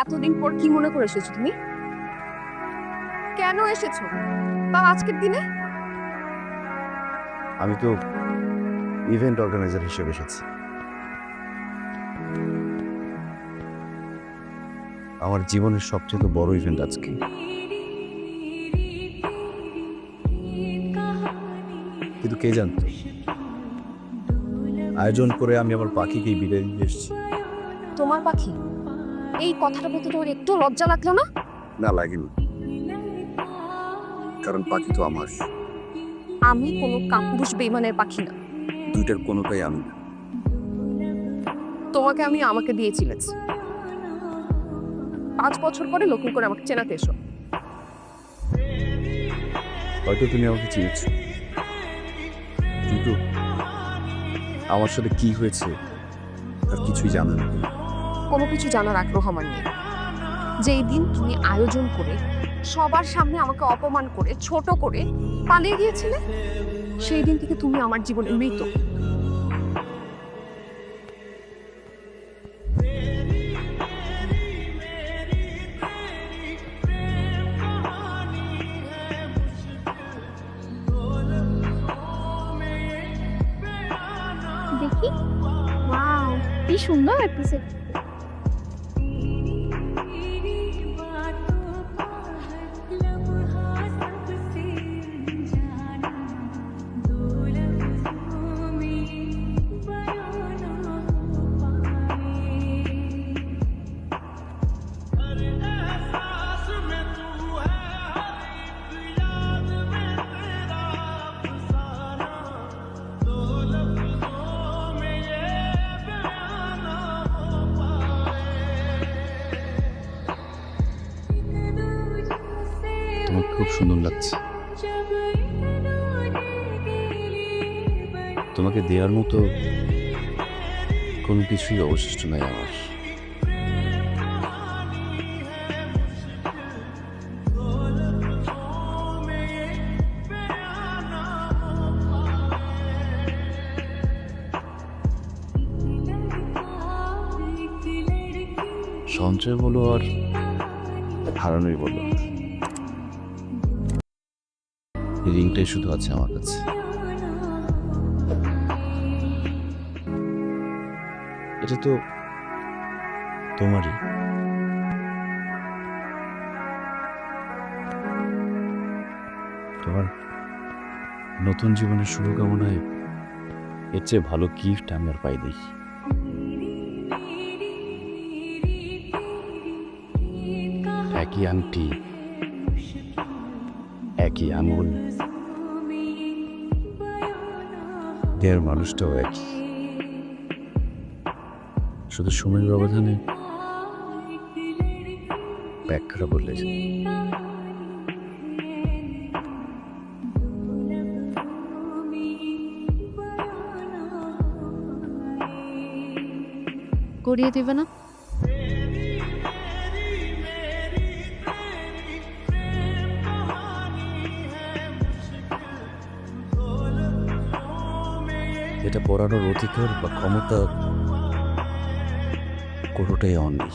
এতদিন পর কি মনে করে এসেছ তুমি? কেন এসেছ? তাও আজকের দিনে? আমি তো ইভেন্ট অর্গানাইজার হিসেবে এসেছি। আমার জীবনের সবচেয়ে বড় ইভেন্ট আজকে। কিন্তু কে জানতো? আয়োজন করে আমি আমার পাখিকেই বিদায় দিয়ে এসেছি। তোমার পাখি? এই কথাটা বলতে তোমার একটু লজ্জা লাগল না? না লাগেনি। কারণ পাখি তো আমার। আমি কোনো কাপুরুষ বেইমানের পাখি না। দুইটার কোনোটাই আমি না। তোমাকে আমি আমাকে দিয়ে চিনেছি পাঁচ বছর পরে নতুন করে আমাকে চেনাতে এসো। হয়তো তুমি আমাকে চিনেছ। কিন্তু আমার সাথে কি হয়েছে তার কিছুই জানো না। কোনো কিছু জানার আগ্রহ আমার নেই। যেই দিন তুমি আয়োজন করে সবার সামনে আমাকে অপমান করে, ছোট করে পালিয়ে গিয়েছিলে, সেই দিন থেকে তুমি আমার জীবনে মৃত। দেখি। ওয়াও কি সুন্দর একটা খুব সুন্দর লাগছে। তোমাকে দেওয়ার মতো কোনো কিছুই অবশিষ্ট নাই আমার। সঞ্চয় বলো আর হারানোই বলো। রিংটাই শুধু আছে আমার কাছে। এটা তো তোমারই। তোমার নতুন জীবনের শুভকামনায় এর চেয়ে ভালো গিফট আমি আর পাই দেখি একই আংটি একই আঙুল দেড় মানুষটাও একই। শুধু সময়ের ব্যবধানে? ব্যাখ্যা বললে করিয়ে দেবে না? এটা পড়ানোর অধিকার বা ক্ষমতা কোনোটাই আমার নেই।